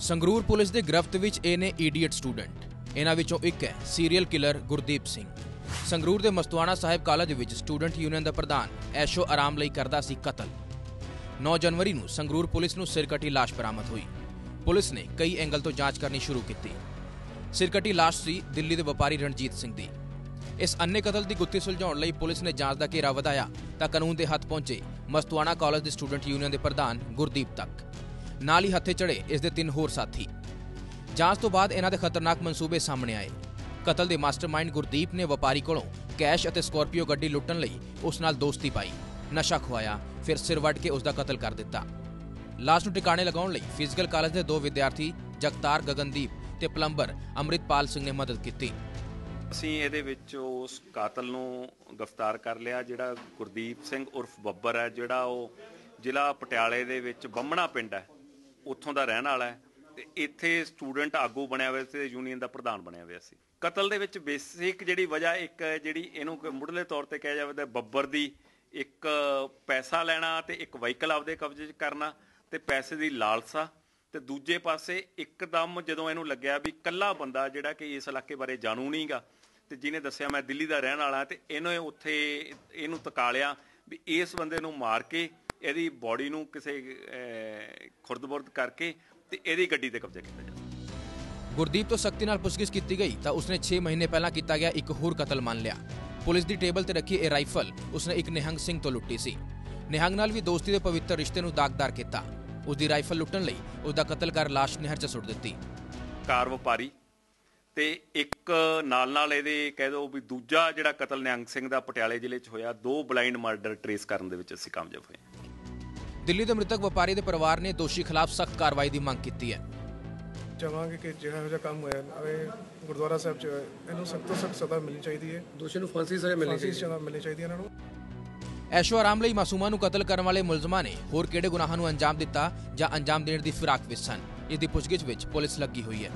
Sangrur police ਦੇ ਗ੍ਰਿਫਤ ਵਿੱਚ ਇਹ ਨੇ ਈਡੀਅਟ ਸਟੂਡੈਂਟ ਇਹਨਾਂ ਵਿੱਚੋਂ ਇੱਕ ਹੈ ਸੀਰੀਅਲ ਕਿਲਰ ਗੁਰਦੀਪ ਸਿੰਘ। ਸੰਗਰੂਰ ਦੇ ਮਸਤਵਾਣਾ ਸਾਹਿਬ ਕਾਲਜ ਵਿੱਚ ਸਟੂਡੈਂਟ ਯੂਨੀਅਨ ਦਾ ਪ੍ਰਧਾਨ ਐਸ਼ੋ ਆਰਾਮ ਲਈ ਕਰਦਾ ਸੀ ਕਤਲ। 9 ਜਨਵਰੀ ਨੂੰ ਸੰਗਰੂਰ ਪੁਲਿਸ ਨੂੰ ਸਿਰਕਟੀ ਲਾਸ਼ ਬਰਾਮਦ ਹੋਈ। ਪੁਲਿਸ ਨੇ ਕਈ ਐਂਗਲ ਤੋਂ ਜਾਂਚ ਕਰਨੀ ਸ਼ੁਰੂ ਕੀਤੀ। ਸਿਰਕਟੀ ਲਾਸ਼ ਸੀ ਦਿੱਲੀ ਦੇ ਵਪਾਰੀ ਰਣਜੀਤ ਸਿੰਘ ਦੀ। ਇਸ ਅੰਨੇ ਕਤਲ ਦੀ ਗੁੱਥੀ ਸੁਲਝਾਉਣ ਲਈ ਪੁਲਿਸ ਨੇ ਜਾਂਚ ਦਾ ਘੇਰਾ ਵਧਾਇਆ ਤਾਂ ਕਾਨੂੰਨ ਦੇ ਹੱਥ ਪਹੁੰਚੇ ਮਸਤਵਾਣਾ ਕਾਲਜ ਦੇ ਸਟੂਡੈਂਟ ਯੂਨੀਅਨ ਦੇ ਪ੍ਰਧਾਨ ਗੁਰਦੀਪ ਤੱਕ। ਨਾਲ ਹੀ ਹੱਥੇ ਚੜੇ ਇਸ ਦੇ ਤਿੰਨ ਹੋਰ ਸਾਥੀ। ਜਾਂਚ ਤੋਂ ਬਾਅਦ ਇਹਨਾਂ ਦੇ ਖਤਰਨਾਕ ਮਨਸੂਬੇ ਸਾਹਮਣੇ ਆਏ। ਕਤਲ ਦੇ ਮਾਸਟਰਮਾਈਂਡ ਗੁਰਦੀਪ ਨੇ ਵਪਾਰੀ ਕੋਲੋਂ ਕੈਸ਼ ਅਤੇ ਸਕਾਰਪੀਓ ਗੱਡੀ ਲੁੱਟਣ ਲਈ ਉਸ ਨਾਲ ਦੋਸਤੀ ਪਾਈ। ਨਸ਼ਾ ਖਵਾਇਆ ਫਿਰ ਸਿਰ ਵੱਢ ਕੇ ਉਸ ਦਾ ਕਤਲ ਕਰ ਦਿੱਤਾ। ਲਾਸ਼ ਨੂੰ ਟਿਕਾਣੇ ਲਗਾਉਣ ਲਈ ਫਿਜ਼ੀਕਲ ਕਾਲਜ ਦੇ ਦੋ ਵਿਦਿਆਰਥੀ ਜਗਤਾਰ ਗਗਨਦੀਪ ਤੇ ਪਲੰਬਰ ਅੰਮ੍ਰਿਤਪਾਲ ਸਿੰਘ ਨੇ ਮਦਦ ਕੀਤੀ। ਅਸੀਂ ਇਹਦੇ ਵਿੱਚ ਉਸ ਕਾਤਲ ਨੂੰ ਗ੍ਰਿਫਤਾਰ ਕਰ ਲਿਆ, ਜਿਹੜਾ ਗੁਰਦੀਪ ਸਿੰਘ ਉਰਫ ਬੱਬਰ ਹੈ, ਜਿਹੜਾ ਉਹ ਜ਼ਿਲ੍ਹਾ ਪਟਿਆਲੇ ਦੇ ਵਿੱਚ ਬੰਮਣਾ ਪਿੰਡ ਹੈ। ਉੱਥੋਂ ਦਾ ਰਹਿਣ ਵਾਲਾ ਹੈ ਤੇ ਇੱਥੇ ਸਟੂਡੈਂਟ ਆਗੂ ਬਣਿਆ ਹੋਇਆ ਸੀ ਯੂਨੀਅਨ ਦਾ ਪ੍ਰਧਾਨ ਬਣਿਆ ਹੋਇਆ ਸੀ। ਕਤਲ ਦੇ ਵਿੱਚ ਬੇਸਿਕ ਜਿਹੜੀ ਵਜ੍ਹਾ ਇੱਕ ਜਿਹੜੀ ਇਹਨੂੰ ਮੁੱਢਲੇ ਤੌਰ ਤੇ ਕਿਹਾ ਜਾਵੇ ਤਾਂ ਬੱਬਰ ਦੀ ਇੱਕ ਪੈਸਾ ਲੈਣਾ ਤੇ ਇੱਕ ਵਹੀਕਲ ਆਪਦੇ ਕਬਜ਼ੇ 'ਚ ਕਰਨਾ ਤੇ ਪੈਸੇ ਦੀ ਲਾਲਸਾ ਤੇ ਦੂਜੇ ਪਾਸੇ ਇੱਕਦਮ ਜਦੋਂ ਇਹਨੂੰ ਲੱਗਿਆ ਵੀ ਕੱਲਾ ਬੰਦਾ ਜਿਹੜਾ ਕਿ ਇਸ ਇਲਾਕੇ ਬਾਰੇ ਜਾਣੂ ਨਹੀਂਗਾ ਤੇ ਜਿਹਨੇ ਦੱਸਿਆ ਮੈਂ ਦਿੱਲੀ ਦਾ ਰਹਿਣ ਵਾਲਾ ਤੇ ਇਹਨੇ ਉੱਥੇ ਇਹਨੂੰ ਤਕਾਲਿਆ ਵੀ ਇਸ ਬੰਦੇ ਨੂੰ ਮਾਰ ਕੇ ਇਹਦੀ ਬਾਡੀ ਨੂੰ ਕਿਸੇ ਖੁਰਦ-ਬੁਰਦ ਕਰਕੇ ਤੇ ਇਹਦੀ ਗੱਡੀ ਤੇ ਕਬਜ਼ਾ ਕੀਤਾ ਜਾਵੇ ਗੁਰਦੀਪ ਤੋਂ ਸਖਤੀ ਨਾਲ ਪੁੱਛਗਿੱਛ ਕੀਤੀ ਗਈ ਤਾਂ ਉਸਨੇ 6 ਮਹੀਨੇ ਪਹਿਲਾਂ ਕੀਤਾ ਗਿਆ ਇੱਕ ਹੋਰ ਕਤਲ ਮੰਨ ਲਿਆ। ਪੁਲਿਸ ਦੀ ਟੇਬਲ ਤੇ ਰੱਖੀ ਇਹ ਰਾਈਫਲ ਉਸਨੇ ਇੱਕ ਨਿਹੰਗ ਸਿੰਘ ਤੋਂ ਲੁੱਟੀ ਸੀ। ਨਿਹੰਗ ਨਾਲ ਵੀ ਦੋਸਤੀ ਦੇ ਪਵਿੱਤਰ ਰਿਸ਼ਤੇ ਨੂੰ ਦਾਗਦਾਰ ਕੀਤਾ। ਉਸ ਦੀ ਰਾਈਫਲ ਲੁੱਟਣ ਲਈ ਉਸ ਦਾ ਕਤਲ ਕਰ ਲਾਸ਼ ਨਹਿਰ 'ਚ ਸੁੱਟ ਦਿੱਤੀ। ਕਾਰ ਵਪਾਰੀ ਤੇ ਇੱਕ ਨਾਲ ਨਾਲ ਇਹਦੇ ਕਹਿ ਦੋ ਵੀ ਦੂਜਾ ਜਿਹੜਾ ਕਤਲ ਨਿਹੰਗ ਸਿੰਘ ਦਾ ਪਟਿਆਲੇ ਜ਼ਿਲ੍ਹੇ 'ਚ ਹੋਇਆ ਦੋ ਬਲਾਈਂਡ ਮਰਡਰ ਟਰੇਸ ਕਰਨ ਦੇ ਵਿੱਚ ਅਸੀਂ ਕਾਮਯਾਬ ਹੋਏ। ਦਿੱਲੀ ਦੇ ਮ੍ਰਿਤਕ ਵਪਾਰੀ ਦੇ ਪਰਿਵਾਰ ਨੇ ਦੋਸ਼ੀ ਖਿਲਾਫ ਸਖਤ ਕਾਰਵਾਈ ਦੀ ਮੰਗ ਕੀਤੀ ਹੈ। ਚਾਹਾਂਗੇ ਕਿ ਜਿਹੜਾ ਜਿਹਾ ਕੰਮ ਹੋਇਆ ਅਵੇ ਗੁਰਦੁਆਰਾ ਸਾਹਿਬ ਚ ਇਹਨੂੰ ਸਖਤ ਤੋਂ ਸਖਤ ਸਜ਼ਾ ਮਿਲਣੀ ਚਾਹੀਦੀ ਹੈ। ਦੋਸ਼ੀ ਨੂੰ ਫਾਂਸੀ ਸਜ਼ਾ ਮਿਲਣੀ ਫਾਂਸੀ ਚਾਹੀਦੀ ਸਜ਼ਾ ਮਿਲਣੀ ਚਾਹੀਦੀ ਹੈ ਇਹਨਾਂ ਨੂੰ। ਐਸ਼ੋ ਆਰਾਮ ਲਈ ਮਾਸੂਮਾਂ ਨੂੰ ਕਤਲ ਕਰਨ ਵਾਲੇ ਮੁਲਜ਼ਮਾਂ ਨੇ ਹੋਰ ਕਿਹੜੇ ਗੁਨਾਹਾਂ ਨੂੰ ਅੰਜਾਮ ਦਿੱਤਾ ਜਾਂ ਅੰਜਾਮ ਦੇਣ ਦੀ ਫਿਰਾਕ ਵਿੱਚ ਸਨ? ਇਸ ਦੀ ਪੁੱਛਗਿੱਛ ਵਿੱਚ ਪੁਲਿਸ ਲੱਗੀ ਹੋਈ ਹੈ।